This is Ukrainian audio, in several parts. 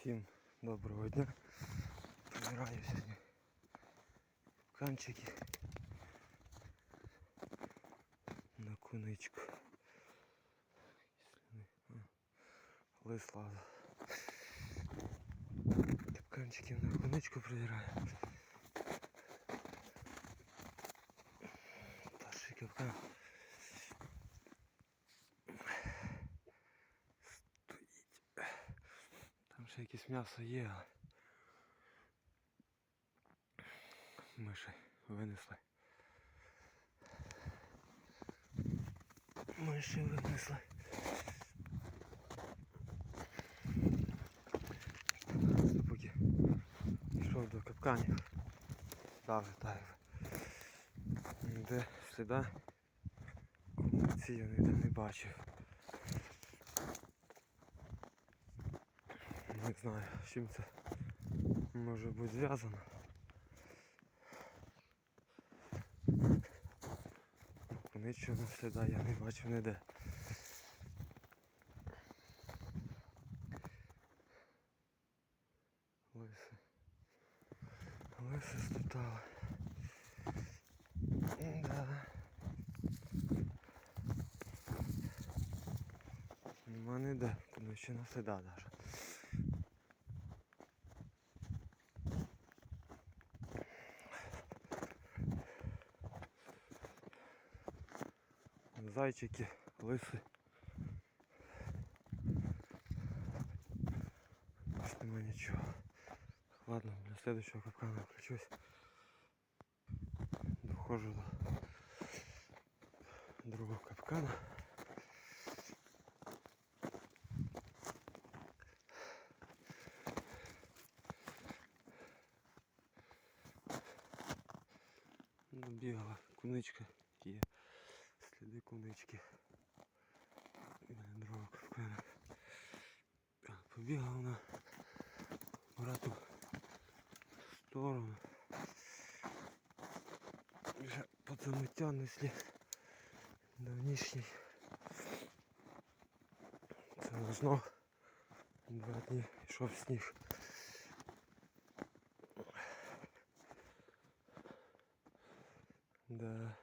Всім доброго дня. Збираю сьогодні канчики на куничку. Лис лаза. Капканчиків на куничку прибираю. Перший капкан. Стоїть. Там ще якесь м'ясо є. але Миші винесли. Миші винесли. Поки йшов до капканів. Став летаю. Де сліда ці я не бачив. Не знаю, з чим це може бути зв'язано. Нічого сліда я не бачив ніде. Лиси. Лиси стоптали. Да. Нема ніде, не сліда даже. Зайчики, лиси. Більш нема нічого. Ладно, для следующего капкана включусь. Доходжу до другого капкана. Бігала куничка, є сліди кунички. Біля другого капкана. Так, побігла вона обратну сторону. Вже подзаметяний слід давнішній. Це на знов два дні йшов сніг. Да.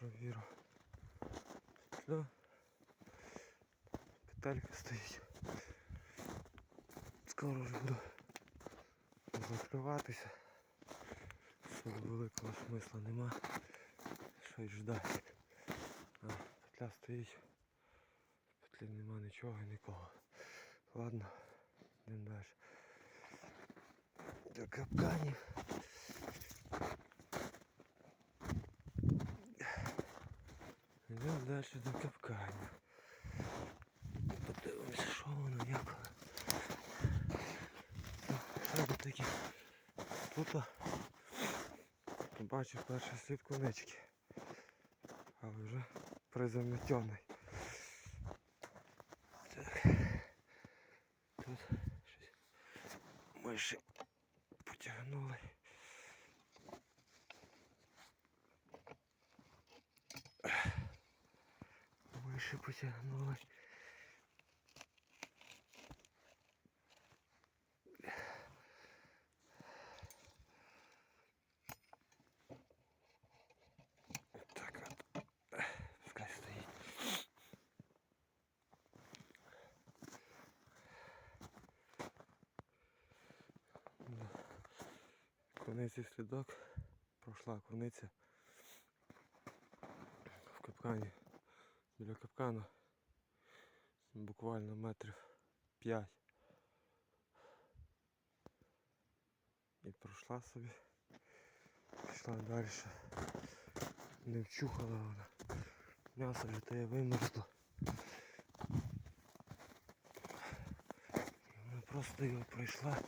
Провірю. Да. Петелька стоїть. Скоро вже буду закриватися. Особо великого смисла нема. Щось ждати. А, петля стоїть. В петлі нема нічого нікого. Ладно, йдемо далі. До капканів. Йдемо далі до капканів. Подивимося, що воно, як воно. Що тут побачив перший слід конечки. Але вже призаметений. Так. Тут щось миші потягнули. Миші потягнули. Куниці слідок. Пройшла куниця в капкані. Біля капкану. Буквально метрів 5. І пройшла собі. Пішла далі. Не вчухала вона. М'ясо вже те вимерзло. Вона просто його пройшла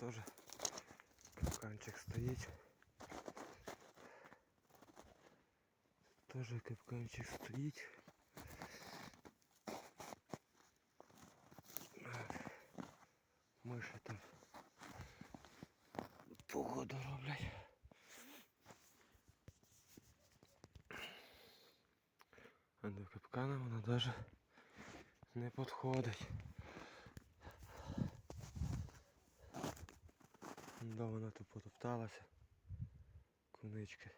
Тоже капканчик стоїть. тоже капканчик стоїть. Миші там погоду роблять. А до капкана она даже не підходить. Да, вона тут потопталася. Кунички.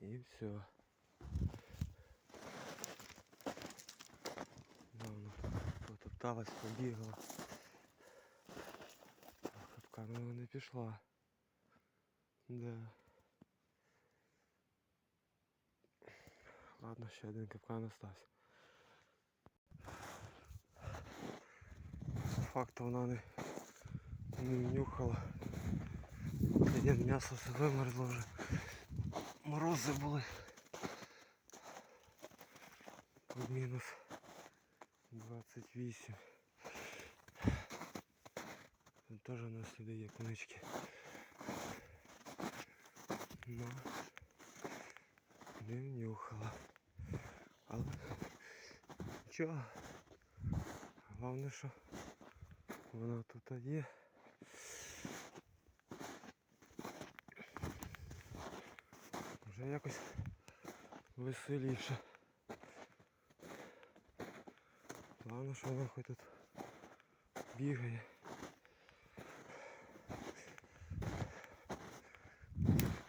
І все. Да, вона потопталась, побігала. А в Капкан вона не пішла. Да. Ладно, ще один капкан остався. Факту вона не, не нюхала. Є м'ясо все вимерзло вже. Морози були. Тут мінус 28. Тут теж у нас сюди є конички. Ну, не нюхала. Але нічого. Головне, що вона тут є. Вже якось веселіше. Головне, що вона хоч тут бігає.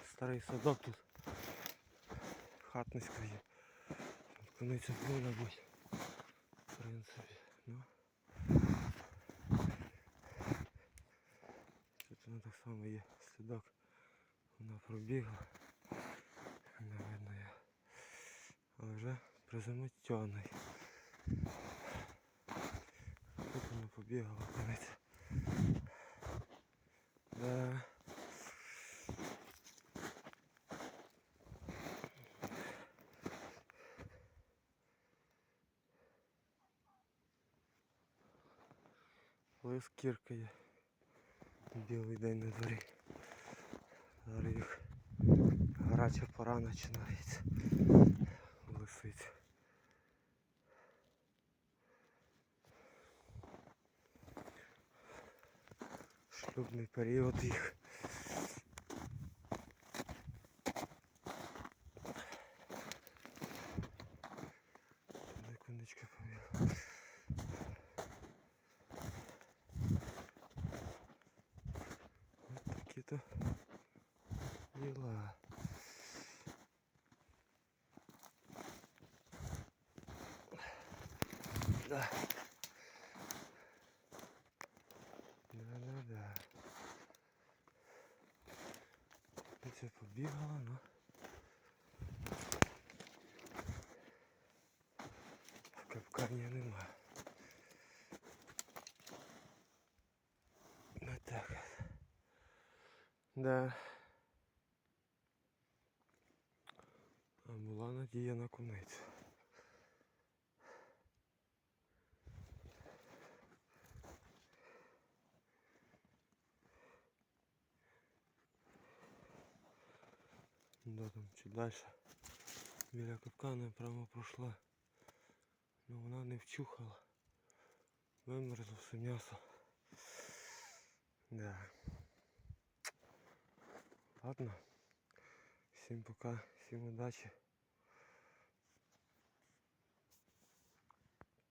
Старий садок тут хатницька є. Тут Кониця повинна бути. В принципі. Ну. Тут вона так само є слідок. Вона пробігла. Не видно я. Але вже призамотьоний. Тут вона побігала кониця. Да. Лис кіркає. Білий день на дворі. Зараз їх пора починається. Лисиць. Шлюбний період їх. діла. Да. Да-да-да. Це побігала, ну. В капкані нема. Ну так. от. Да. надія на куницю. Да, там чуть дальше. Біля капкана прямо пройшла. Ну вона не вчухала. Вимерзло все м'ясо. Да. Ладно. Всім пока, всім удачі.